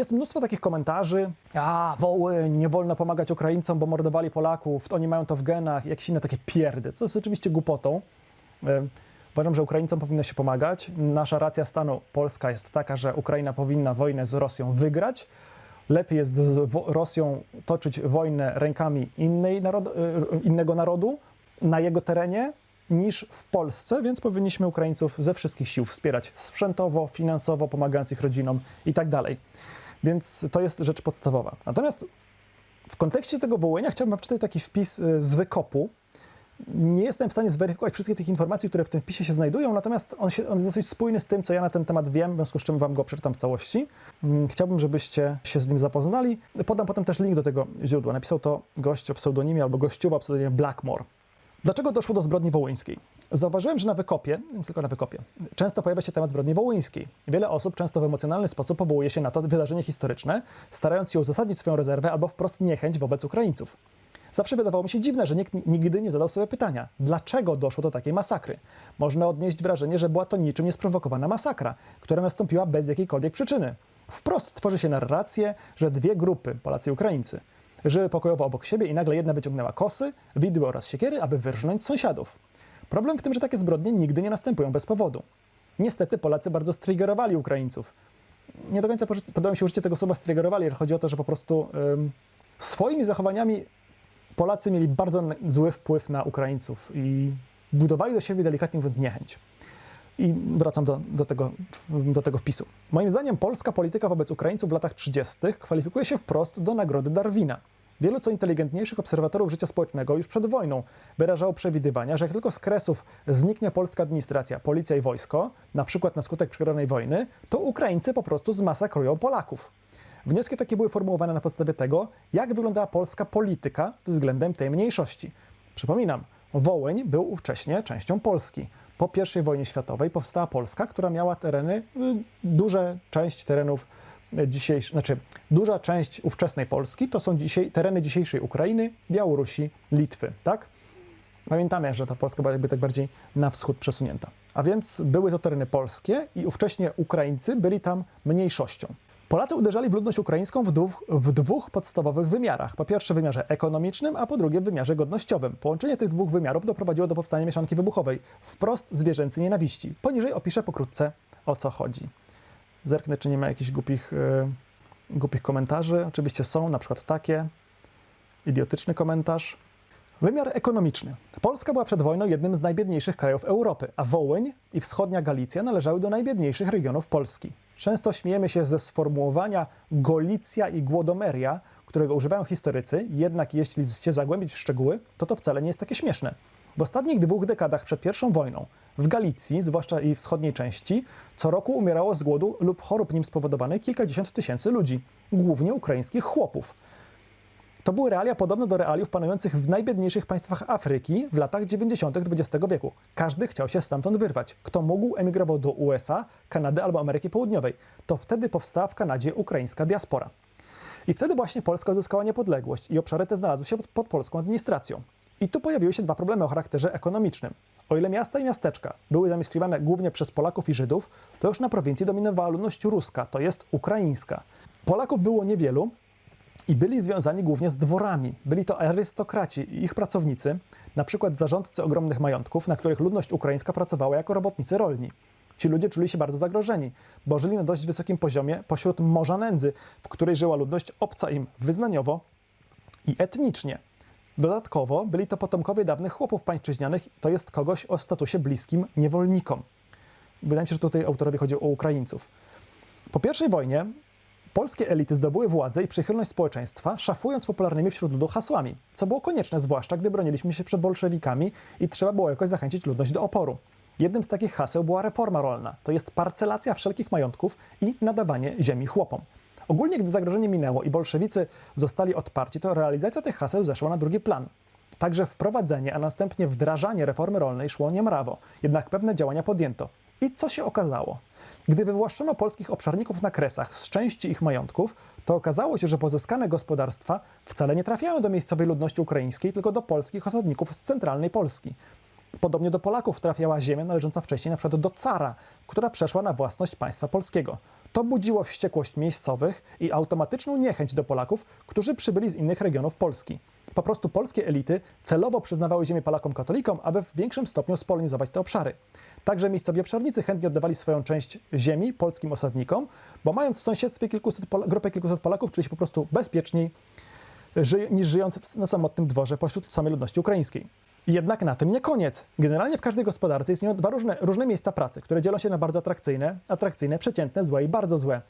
Jest mnóstwo takich komentarzy, a Wołyń, nie wolno pomagać Ukraińcom, bo mordowali Polaków, oni mają to w genach, jakieś inne takie pierdy, co jest oczywiście głupotą. E, Uważam, że Ukraińcom powinno się pomagać. Nasza racja stanu polska jest taka, że Ukraina powinna wojnę z Rosją wygrać. Lepiej jest z Rosją toczyć wojnę rękami narod, e, innego narodu na jego terenie niż w Polsce, więc powinniśmy Ukraińców ze wszystkich sił wspierać sprzętowo, finansowo, pomagając ich rodzinom i tak dalej. Więc to jest rzecz podstawowa. Natomiast w kontekście tego Wołynia chciałbym wam przeczytać taki wpis y, z wykopu. Nie jestem w stanie zweryfikować wszystkich tych informacji, które w tym wpisie się znajdują, natomiast on, się, on jest dosyć spójny z tym, co ja na ten temat wiem, w związku z czym wam go przeczytam w całości. Mm, Chciałbym, żebyście się z nim zapoznali. Podam potem też link do tego źródła. Napisał to gość o pseudonimie albo gościuwa o pseudonimie Blackmore. Dlaczego doszło do zbrodni wołyńskiej? Zauważyłem, że na wykopie, tylko na wykopie, często pojawia się temat zbrodni wołyńskiej. Wiele osób często w emocjonalny sposób powołuje się na to wydarzenie historyczne, starając się uzasadnić swoją rezerwę albo wprost niechęć wobec Ukraińców. Zawsze wydawało mi się dziwne, że nikt nigdy nie zadał sobie pytania, dlaczego doszło do takiej masakry. Można odnieść wrażenie, że była to niczym niesprowokowana masakra, która nastąpiła bez jakiejkolwiek przyczyny. Wprost tworzy się narrację, że dwie grupy, Polacy i Ukraińcy, żyły pokojowo obok siebie i nagle jedna wyciągnęła kosy, widły oraz siekiery, aby wyrżnąć sąsiadów. Problem w tym, że takie zbrodnie nigdy nie następują bez powodu. Niestety Polacy bardzo striggerowali Ukraińców. Nie do końca podoba mi się użycie tego słowa ale chodzi o to, że po prostu ym, swoimi zachowaniami Polacy mieli bardzo zły wpływ na Ukraińców i budowali do siebie delikatnie mówiąc niechęć. I wracam do, do, tego, do tego wpisu. Moim zdaniem polska polityka wobec Ukraińców w latach 30. kwalifikuje się wprost do nagrody Darwina. Wielu co inteligentniejszych obserwatorów życia społecznego już przed wojną wyrażało przewidywania, że jak tylko z kresów zniknie polska administracja, policja i wojsko, na przykład na skutek przegranej wojny, to Ukraińcy po prostu zmasakrują Polaków. Wnioski takie były formułowane na podstawie tego, jak wyglądała polska polityka względem tej mniejszości. Przypominam, Wołyń był ówcześnie częścią Polski. Po I wojnie światowej powstała Polska, która miała tereny, y, duże część terenów y, dzisiejszej, znaczy duża część ówczesnej Polski to są dzisiaj, tereny dzisiejszej Ukrainy, Białorusi, Litwy, tak? Pamiętamy, że ta Polska była jakby tak bardziej na wschód przesunięta. A więc były to tereny polskie i ówcześnie Ukraińcy byli tam mniejszością. Polacy uderzali w ludność ukraińską w dwóch, w dwóch podstawowych wymiarach. Po pierwsze w wymiarze ekonomicznym, a po drugie w wymiarze godnościowym. Połączenie tych dwóch wymiarów doprowadziło do powstania mieszanki wybuchowej, wprost zwierzęcej nienawiści. Poniżej opiszę pokrótce o co chodzi. Zerknę, czy nie ma jakichś głupich, yy, głupich komentarzy. Oczywiście są, na przykład takie. Idiotyczny komentarz. Wymiar ekonomiczny. Polska była przed wojną jednym z najbiedniejszych krajów Europy, a Wołyń i wschodnia Galicja należały do najbiedniejszych regionów Polski. Często śmiejemy się ze sformułowania Golicja i Głodomeria, którego używają historycy, jednak jeśli się zagłębić w szczegóły, to to wcale nie jest takie śmieszne. W ostatnich dwóch dekadach przed I wojną w Galicji, zwłaszcza jej wschodniej części, co roku umierało z głodu lub chorób nim spowodowanych kilkadziesiąt tysięcy ludzi, głównie ukraińskich chłopów. To były realia podobne do realiów panujących w najbiedniejszych państwach Afryki w latach 90. XX wieku. Każdy chciał się stamtąd wyrwać. Kto mógł, emigrował do USA, Kanady albo Ameryki Południowej. To wtedy powstała w Kanadzie ukraińska diaspora. I wtedy właśnie Polska uzyskała niepodległość i obszary te znalazły się pod, pod polską administracją. I tu pojawiły się dwa problemy o charakterze ekonomicznym. O ile miasta i miasteczka były zamieszkiwane głównie przez Polaków i Żydów, to już na prowincji dominowała ludność ruska, to jest ukraińska. Polaków było niewielu, i byli związani głównie z dworami. Byli to arystokraci i ich pracownicy, na przykład zarządcy ogromnych majątków, na których ludność ukraińska pracowała jako robotnicy rolni. Ci ludzie czuli się bardzo zagrożeni, bo żyli na dość wysokim poziomie pośród morza nędzy, w której żyła ludność obca im wyznaniowo i etnicznie. Dodatkowo byli to potomkowie dawnych chłopów pańszczyźnianych, to jest kogoś o statusie bliskim niewolnikom. Wydaje mi się, że tutaj autorowi chodzi o Ukraińców. Po I wojnie Polskie elity zdobyły władzę i przychylność społeczeństwa, szafując popularnymi wśród ludu hasłami, co było konieczne, zwłaszcza gdy broniliśmy się przed bolszewikami i trzeba było jakoś zachęcić ludność do oporu. Jednym z takich haseł była reforma rolna, to jest parcelacja wszelkich majątków i nadawanie ziemi chłopom. Ogólnie, gdy zagrożenie minęło i bolszewicy zostali odparci, to realizacja tych haseł zeszła na drugi plan. Także wprowadzenie, a następnie wdrażanie reformy rolnej szło niemrawo, jednak pewne działania podjęto. I co się okazało? Gdy wywłaszczono polskich obszarników na kresach z części ich majątków, to okazało się, że pozyskane gospodarstwa wcale nie trafiają do miejscowej ludności ukraińskiej, tylko do polskich osadników z centralnej Polski. Podobnie do Polaków trafiała ziemia należąca wcześniej przykład do cara, która przeszła na własność państwa polskiego. To budziło wściekłość miejscowych i automatyczną niechęć do Polaków, którzy przybyli z innych regionów Polski. Po prostu polskie elity celowo przyznawały ziemię Polakom katolikom, aby w większym stopniu spolonizować te obszary. Także miejscowi obszarnicy chętnie oddawali swoją część ziemi polskim osadnikom, bo mając w sąsiedztwie kilkuset Pola- grupę kilkuset Polaków, czuli się po prostu bezpieczniej ży- niż żyjąc w- na samotnym dworze pośród samej ludności ukraińskiej. Jednak na tym nie koniec. Generalnie w każdej gospodarce istnieją dwa różne, różne miejsca pracy, które dzielą się na bardzo atrakcyjne, atrakcyjne, przeciętne, złe i bardzo złe.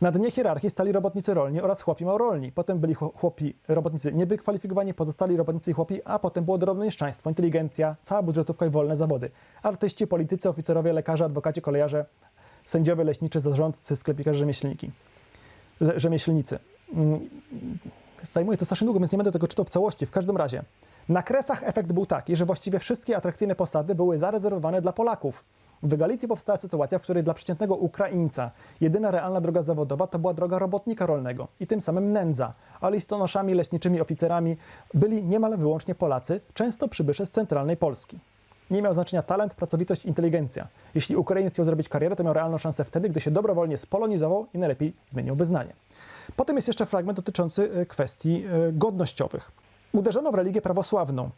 Na dnie hierarchii stali robotnicy rolni oraz chłopi małorolni. Potem byli chło- chłopi robotnicy niewykwalifikowani, pozostali robotnicy i chłopi, a potem było drobne nieszczęństwo, inteligencja, cała budżetówka i wolne zawody. Artyści, politycy, oficerowie, lekarze, adwokaci, kolejarze, sędziowie, leśniczy, zarządcy, sklepikarze, rzemieślniki. Rzemieślnicy. Mm, Zajmuje to strasznie długo, więc nie będę tego czytał w całości. W każdym razie, na Kresach efekt był taki, że właściwie wszystkie atrakcyjne posady były zarezerwowane dla Polaków. W Galicji powstała sytuacja, w której dla przeciętnego Ukraińca jedyna realna droga zawodowa to była droga robotnika rolnego i tym samym nędza, a listonoszami, leśniczymi, oficerami byli niemal wyłącznie Polacy, często przybysze z centralnej Polski. Nie miał znaczenia talent, pracowitość, inteligencja. Jeśli Ukrainiec chciał zrobić karierę, to miał realną szansę wtedy, gdy się dobrowolnie spolonizował i najlepiej zmienił wyznanie. Potem jest jeszcze fragment dotyczący e, kwestii e, godnościowych. Uderzono w religię prawosławną.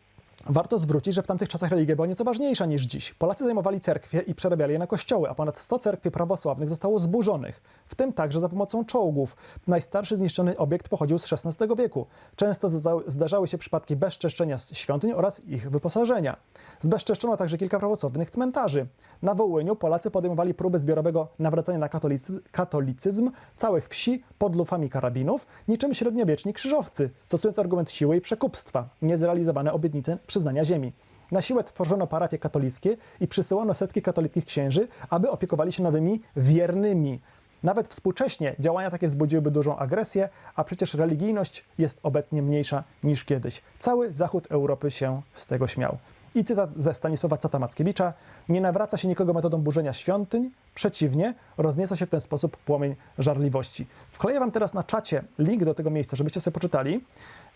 Warto zwrócić, że w tamtych czasach religia była nieco ważniejsza niż dziś. Polacy zajmowali cerkwie i przerabiali je na kościoły, a ponad 100 cerkwi prawosławnych zostało zburzonych, w tym także za pomocą czołgów. Najstarszy zniszczony obiekt pochodził z XVI wieku. Często zda- zdarzały się przypadki bezczeszczenia świątyń oraz ich wyposażenia. Zbezczeszczono także kilka prawosławnych cmentarzy. Na Wołyniu Polacy podejmowali próby zbiorowego nawracania na katolicy- katolicyzm całych wsi pod lufami karabinów, niczym średniowieczni krzyżowcy, stosując argument siły i przekupstwa, niezrealizowane obietnice przyznania ziemi. Na siłę tworzono parafie katolickie i przysyłano setki katolickich księży, aby opiekowali się nowymi wiernymi. Nawet współcześnie działania takie wzbudziłyby dużą agresję, a przecież religijność jest obecnie mniejsza niż kiedyś. Cały zachód Europy się z tego śmiał. I cytat ze Stanisława Cata Mackiewicza: Nie nawraca się nikogo metodą burzenia świątyń, przeciwnie, roznieca się w ten sposób płomień żarliwości. Wkleję Wam teraz na czacie link do tego miejsca, żebyście sobie poczytali,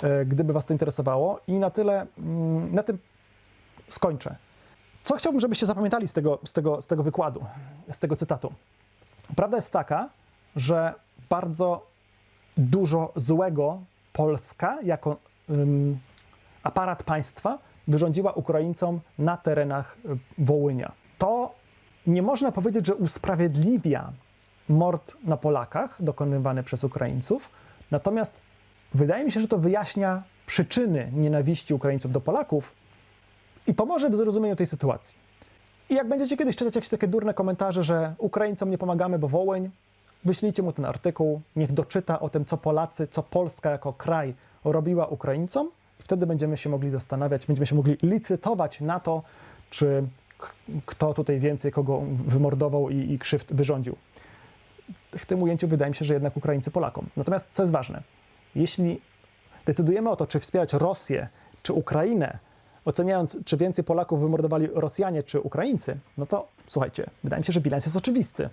e, gdyby Was to interesowało. I na tyle, mm, na tym skończę. Co chciałbym, żebyście zapamiętali z tego, z tego, z tego wykładu, z tego cytatu? Prawda jest taka, że bardzo dużo złego Polska jako ym, aparat państwa wyrządziła Ukraińcom na terenach y, Wołynia. To nie można powiedzieć, że usprawiedliwia mord na Polakach dokonywany przez Ukraińców, natomiast wydaje mi się, że to wyjaśnia przyczyny nienawiści Ukraińców do Polaków i pomoże w zrozumieniu tej sytuacji. I jak będziecie kiedyś czytać jakieś takie durne komentarze, że Ukraińcom nie pomagamy, bo Wołyń, wyślijcie mu ten artykuł, niech doczyta o tym, co Polacy, co Polska jako kraj robiła Ukraińcom wtedy będziemy się mogli zastanawiać, będziemy się mogli licytować na to, czy kto tutaj więcej kogo wymordował i, i krzywd wyrządził. W tym ujęciu wydaje mi się, że jednak Ukraińcy Polakom. Natomiast co jest ważne, jeśli decydujemy o to, czy wspierać Rosję, czy Ukrainę, oceniając, czy więcej Polaków wymordowali Rosjanie, czy Ukraińcy, no to słuchajcie, wydaje mi się, że bilans jest oczywisty.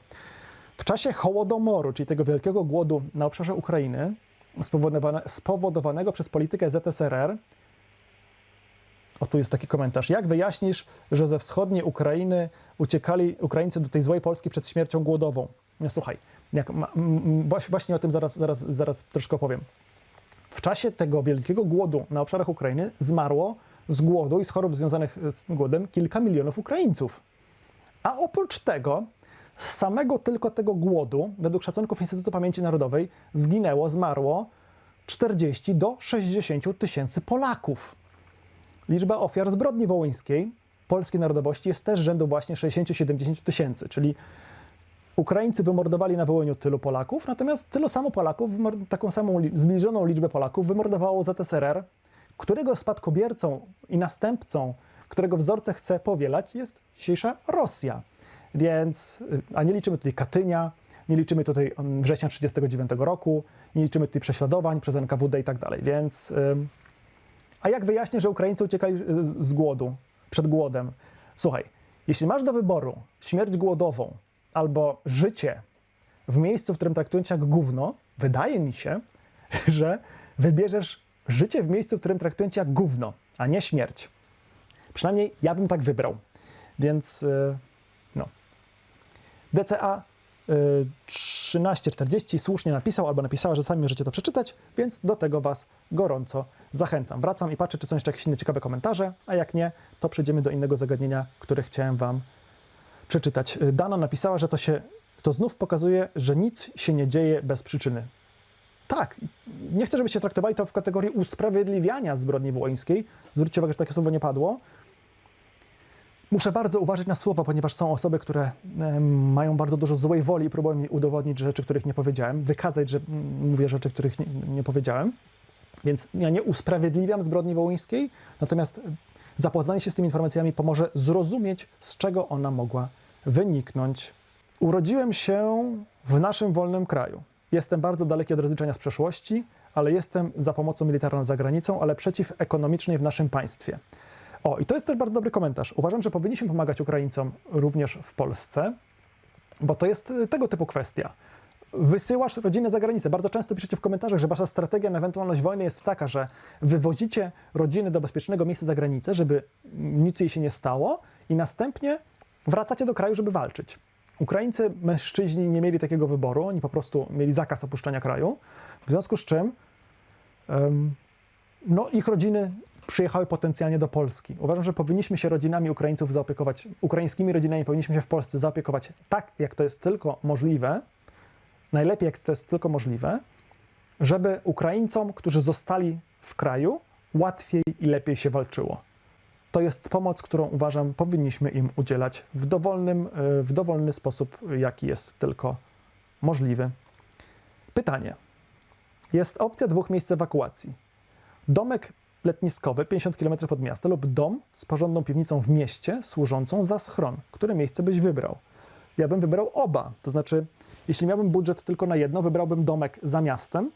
W czasie Hołodomoru, czyli tego wielkiego głodu na obszarze Ukrainy, spowodowane, spowodowanego przez politykę ZSRR, o tu jest taki komentarz. Jak wyjaśnisz, że ze wschodniej Ukrainy uciekali Ukraińcy do tej złej Polski przed śmiercią głodową? No słuchaj, ma, właśnie- o tym zaraz, zaraz, zaraz troszkę opowiem. W czasie tego wielkiego głodu na obszarach Ukrainy zmarło z głodu i z chorób związanych z głodem kilka milionów Ukraińców. A oprócz tego, z samego tylko tego głodu, według szacunków Instytutu Pamięci Narodowej, zginęło, zmarło 40 do 60 tysięcy Polaków. Liczba ofiar zbrodni wołyńskiej polskiej narodowości jest też rzędu właśnie 60-70 tysięcy, czyli Ukraińcy wymordowali na Wołyniu tylu Polaków, natomiast tylu samo Polaków, taką samą li- zbliżoną liczbę Polaków wymordowało ZSRR, którego spadkobiercą i następcą, którego wzorce chce powielać, jest dzisiejsza Rosja. Więc, y, a nie liczymy tutaj Katynia, nie liczymy tutaj mm, września 1939 roku, nie liczymy tutaj prześladowań przez NKWD i tak dalej. Więc, a jak wyjaśnię, że Ukraińcy uciekali y, z głodu, przed głodem? Słuchaj, jeśli masz do wyboru śmierć głodową albo życie w miejscu, w którym traktują cię jak gówno, wydaje mi się, że wybierzesz życie w miejscu, w którym traktują cię jak gówno, a nie śmierć. Przynajmniej ja bym tak wybrał. Więc y, no. DCA y, 13.40 słusznie napisał albo napisała, że sami możecie to przeczytać, więc do tego Was gorąco zachęcam. Wracam i patrzę, czy są jeszcze jakieś inne ciekawe komentarze, a jak nie, to przejdziemy do innego zagadnienia, które chciałem Wam przeczytać. Y, Dana napisała, że to się to znów pokazuje, że nic się nie dzieje bez przyczyny. Tak, nie chcę, żebyście traktowali to w kategorii usprawiedliwiania zbrodni wołyńskiej. Zwróćcie uwagę, że takie słowo nie padło. Muszę bardzo uważać na słowa, ponieważ są osoby, które mają bardzo dużo złej woli i próbują mi udowodnić rzeczy, których nie powiedziałem, wykazać, że mm, mówię rzeczy, których nie, nie powiedziałem. Więc ja nie usprawiedliwiam zbrodni wołyńskiej, natomiast zapoznanie się z tymi informacjami pomoże zrozumieć, z czego ona mogła wyniknąć. Urodziłem się w naszym wolnym kraju. Jestem bardzo daleki od rozliczenia z przeszłości, ale jestem za pomocą militarną za granicą, ale przeciw ekonomicznej w naszym państwie. O, i to jest też bardzo dobry komentarz. Uważam, że powinniśmy pomagać Ukraińcom również w Polsce, bo to jest y, tego typu kwestia. Wysyłasz rodzinę za granicę. Bardzo często piszecie w komentarzach, że wasza strategia na ewentualność wojny jest taka, że wywozicie rodziny do bezpiecznego miejsca za granicę, żeby nic jej się nie stało i następnie wracacie do kraju, żeby walczyć. Ukraińcy, mężczyźni nie mieli takiego wyboru, oni po prostu mieli zakaz opuszczania kraju, w związku z czym em, no, ich rodziny przyjechały potencjalnie do Polski. Uważam, że powinniśmy się rodzinami Ukraińców zaopiekować, ukraińskimi rodzinami powinniśmy się w Polsce zaopiekować tak, jak to jest tylko możliwe, najlepiej jak to jest tylko możliwe, żeby Ukraińcom, którzy zostali w kraju, łatwiej i lepiej się walczyło. To jest pomoc, którą uważam powinniśmy im udzielać w, dowolnym, y, w dowolny sposób, jaki jest tylko możliwy. Pytanie. Jest opcja dwóch miejsc ewakuacji. Domek letniskowy 50 km od miasta lub dom z porządną piwnicą w mieście służącą za schron. Które miejsce byś wybrał? Ja bym wybrał oba. To znaczy, jeśli miałbym budżet tylko na jedno, wybrałbym domek za miastem.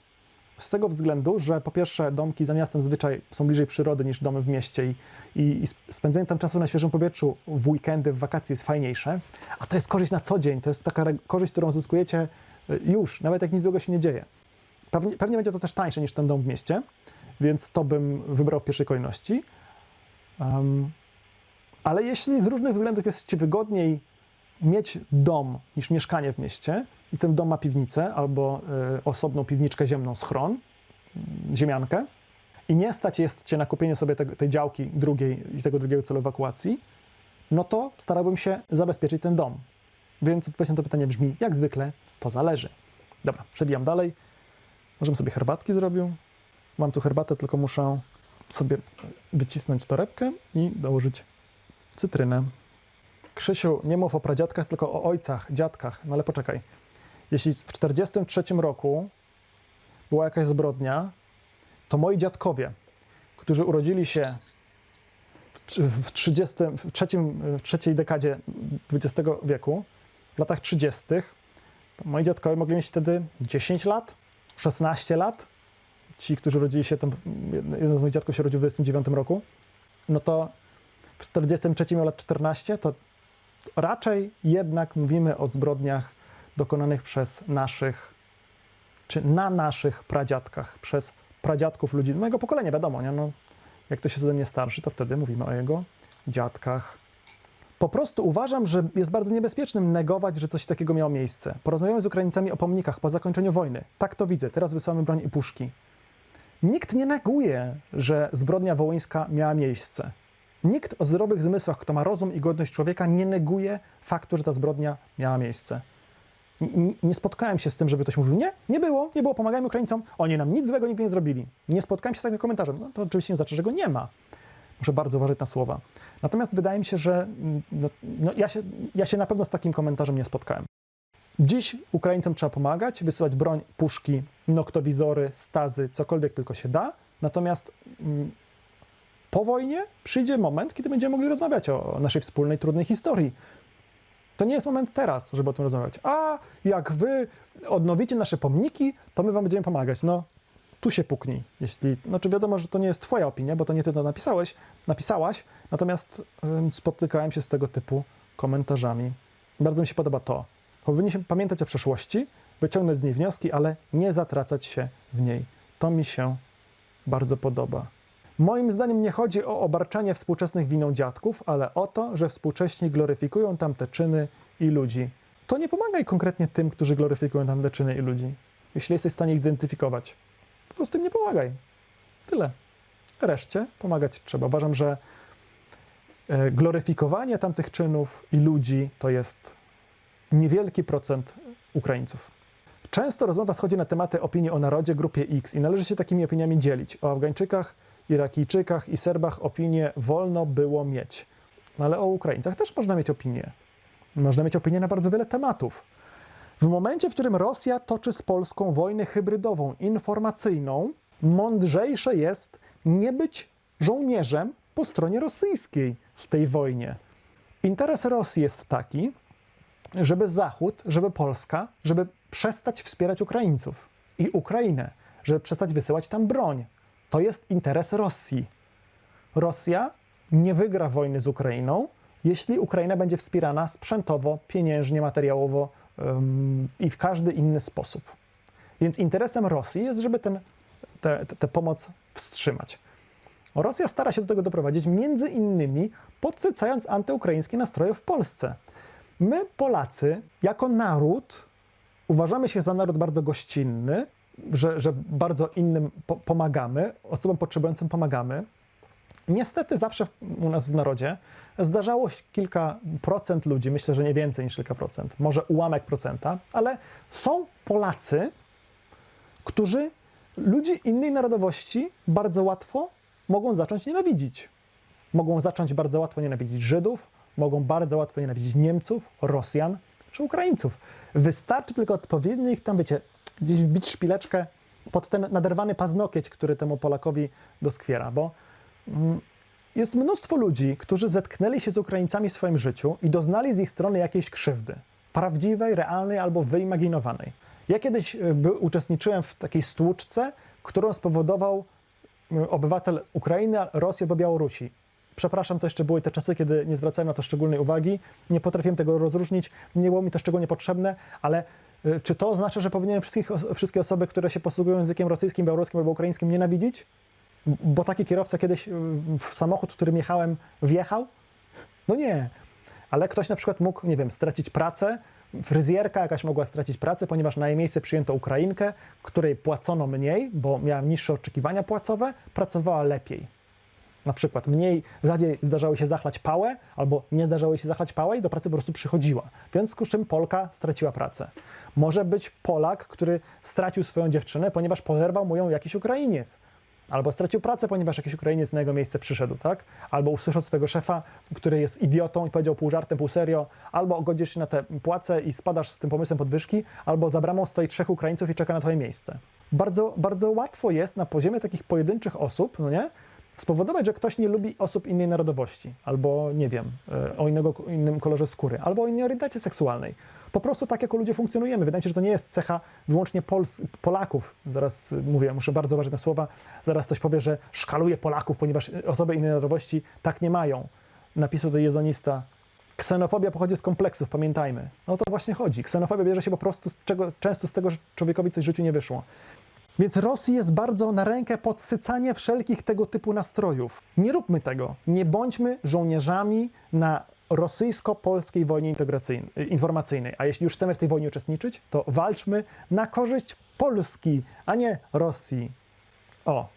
Z tego względu, że po pierwsze domki za miastem zwyczaj są bliżej przyrody niż domy w mieście i, i, i spędzenie tam czasu na świeżym powietrzu w weekendy, w wakacje jest fajniejsze. A to jest korzyść na co dzień. To jest taka korzyść, którą uzyskujecie y, już, nawet jak nic złego się nie dzieje. Pewnie, pewnie będzie to też tańsze niż ten dom w mieście, więc to bym wybrał w pierwszej kolejności. Em, ale jeśli z różnych względów jest Ci wygodniej mieć dom niż mieszkanie w mieście i ten dom ma piwnicę albo y, osobną piwniczkę ziemną, schron, y, ziemiankę i nie stać jest Cię na kupienie sobie tego, tej działki drugiej i tego drugiego celu ewakuacji, no to starałbym się zabezpieczyć ten dom. Więc odpowiedź na to pytanie brzmi, jak zwykle, to zależy. Dobra, przebijam dalej. Możemy sobie herbatki zrobił. Mam tu herbatę, tylko muszę sobie wycisnąć torebkę i dołożyć cytrynę. Krzysiu, nie mów o pradziadkach, tylko o ojcach, dziadkach. No ale poczekaj. Jeśli w 1943 roku była jakaś zbrodnia, to moi dziadkowie, którzy urodzili się w- w 30, w trzecim, w trzeciej dekadzie XX wieku, w latach 30., to moi dziadkowie mogli mieć wtedy 10 lat, 16 lat. Ci, którzy rodzili się, tam, jeden z moich dziadków się rodził w 29 roku, no to w 43 miał lat 14, to raczej jednak mówimy o zbrodniach dokonanych przez naszych, czy na naszych pradziadkach, przez pradziadków ludzi mojego pokolenia, wiadomo, nie? No, jak ktoś jest ode mnie starszy, to wtedy mówimy o jego dziadkach. Po prostu uważam, że jest bardzo niebezpiecznym negować, że coś takiego miało miejsce. Porozmawiamy z Ukraińcami o pomnikach po zakończeniu wojny. Tak to widzę. Teraz wysyłamy broń i puszki. Nikt nie neguje, że zbrodnia wołyńska miała miejsce. Nikt o zdrowych zmysłach, kto ma rozum i godność człowieka, nie neguje faktu, że ta zbrodnia miała miejsce. N- Nie spotkałem się z tym, żeby ktoś mówił, nie, nie było, nie było, pomagajmy Ukraińcom, oni nam nic złego nigdy nie zrobili. Nie spotkałem się z takim komentarzem. No, to oczywiście nie znaczy, że go nie ma. Muszę bardzo uważać na słowa. Natomiast wydaje mi się, że no, no, ja, się, ja się na pewno z takim komentarzem nie spotkałem. Dziś Ukraińcom trzeba pomagać, wysyłać broń, puszki, noktowizory, stazy, cokolwiek tylko się da. Natomiast mm, po wojnie przyjdzie moment, kiedy będziemy mogli rozmawiać o naszej wspólnej, trudnej historii. To nie jest moment teraz, żeby o tym rozmawiać. A jak wy odnowicie nasze pomniki, to my wam będziemy pomagać. No, tu się puknij. Jeśli, znaczy wiadomo, że to nie jest twoja opinia, bo to nie ty to napisałeś, napisałaś, natomiast ym, spotykałem się z tego typu komentarzami. Bardzo mi się podoba to. Powinniśmy pamiętać o przeszłości, wyciągnąć z niej wnioski, ale nie zatracać się w niej. To mi się bardzo podoba. Moim zdaniem nie chodzi o obarczanie współczesnych winą dziadków, ale o to, że współcześni gloryfikują tamte czyny i ludzi. to nie pomagaj konkretnie tym, którzy gloryfikują tam czyny i ludzi. Jeśli jesteś w stanie ich zidentyfikować, po prostu im nie pomagaj. Tyle. Reszcie pomagać trzeba. Uważam, że e, gloryfikowanie tamtych czynów i ludzi to jest niewielki procent Ukraińców. Często rozmowa schodzi na tematy opinii o narodzie, grupie X i należy się takimi opiniami dzielić. O Afgańczykach, Irakijczykach i Serbach opinie wolno było mieć. No ale o Ukraińcach też można mieć opinię. Można mieć opinię na bardzo wiele tematów. W momencie, w którym Rosja toczy z Polską wojnę hybrydową, informacyjną, mądrzejsze jest nie być żołnierzem po stronie rosyjskiej w tej wojnie. Interes Rosji jest taki, żeby Zachód, żeby Polska, żeby przestać wspierać Ukraińców i Ukrainę, żeby przestać wysyłać tam broń. To jest interes Rosji. Rosja nie wygra wojny z Ukrainą, jeśli Ukraina będzie wspierana sprzętowo, pieniężnie, materiałowo ym, i w każdy inny sposób. Więc interesem Rosji jest, żeby tę te, te pomoc wstrzymać. Rosja stara się do tego doprowadzić, między innymi podsycając antyukraińskie nastroje w Polsce. My, Polacy, jako naród, uważamy się za naród bardzo gościnny, że, że bardzo innym po pomagamy, osobom potrzebującym pomagamy. Niestety zawsze u nas w narodzie zdarzało się kilka procent ludzi, myślę, że nie więcej niż kilka procent, może ułamek procenta, ale są Polacy, którzy ludzi innej narodowości bardzo łatwo mogą zacząć nienawidzić. Mogą zacząć bardzo łatwo nienawidzić Żydów, mogą bardzo łatwo nienawidzić Niemców, Rosjan czy Ukraińców. Wystarczy tylko odpowiednio ich tam, wiecie, gdzieś wbić szpileczkę pod ten naderwany paznokieć, który temu Polakowi doskwiera, bo mm, jest mnóstwo ludzi, którzy zetknęli się z Ukraińcami w swoim życiu i doznali z ich strony jakiejś krzywdy. Prawdziwej, realnej albo wyimaginowanej. Ja kiedyś y, by, uczestniczyłem w takiej stłuczce, którą spowodował obywatel Ukrainy, Rosji albo Białorusi. Przepraszam, to jeszcze były te czasy, kiedy nie zwracałem na to szczególnej uwagi, nie potrafiłem tego rozróżnić, nie było mi to szczególnie potrzebne, ale y, czy to oznacza, że powinienem wszystkich, wszystkie osoby, które się posługują językiem rosyjskim, białoruskim albo ukraińskim nienawidzić? Bo taki kierowca kiedyś y, w samochód, w którym jechałem, wjechał? No nie. Ale ktoś na przykład mógł, nie wiem, stracić pracę, fryzjerka jakaś mogła stracić pracę, ponieważ na jej miejsce przyjęto Ukrainkę, której płacono mniej, bo miała niższe oczekiwania płacowe, pracowała lepiej. Na przykład mniej, rzadziej zdarzało się zachlać pałę, albo nie zdarzało jej się zachlać pałę i do pracy po prostu przychodziła. W związku z czym Polka straciła pracę. Może być Polak, który stracił swoją dziewczynę, ponieważ poderwał mu ją jakiś Ukrainiec. Albo stracił pracę, ponieważ jakiś Ukrainiec na jego miejsce przyszedł, tak? Albo usłyszał swojego szefa, który jest idiotą i powiedział pół żartem, pół serio, albo godzisz się na tę płacę i spadasz z tym pomysłem podwyżki, albo za bramą stoi trzech Ukraińców i czeka na twoje miejsce. Bardzo, bardzo łatwo jest na poziomie takich pojedynczych osób, no nie? Spowodować, że ktoś nie lubi osób innej narodowości, albo nie wiem, e, o innego, innym kolorze skóry, albo o innej orientacji seksualnej. Po prostu tak jako ludzie funkcjonujemy. Wydaje mi się, że to nie jest cecha wyłącznie Pols Polaków. Zaraz y, mówię, muszę bardzo uważać na słowa. Zaraz ktoś powie, że szkaluje Polaków, ponieważ osoby innej narodowości tak nie mają. Napisał to jezonista. Ksenofobia pochodzi z kompleksów, pamiętajmy. No to właśnie chodzi. Ksenofobia bierze się po prostu z czego, często z tego, że człowiekowi coś w życiu nie wyszło. Więc Rosji jest bardzo na rękę podsycanie wszelkich tego typu nastrojów. Nie róbmy tego. Nie bądźmy żołnierzami na rosyjsko-polskiej wojnie informacyjnej. A jeśli już chcemy w tej wojnie uczestniczyć, to walczmy na korzyść Polski, a nie Rosji. O,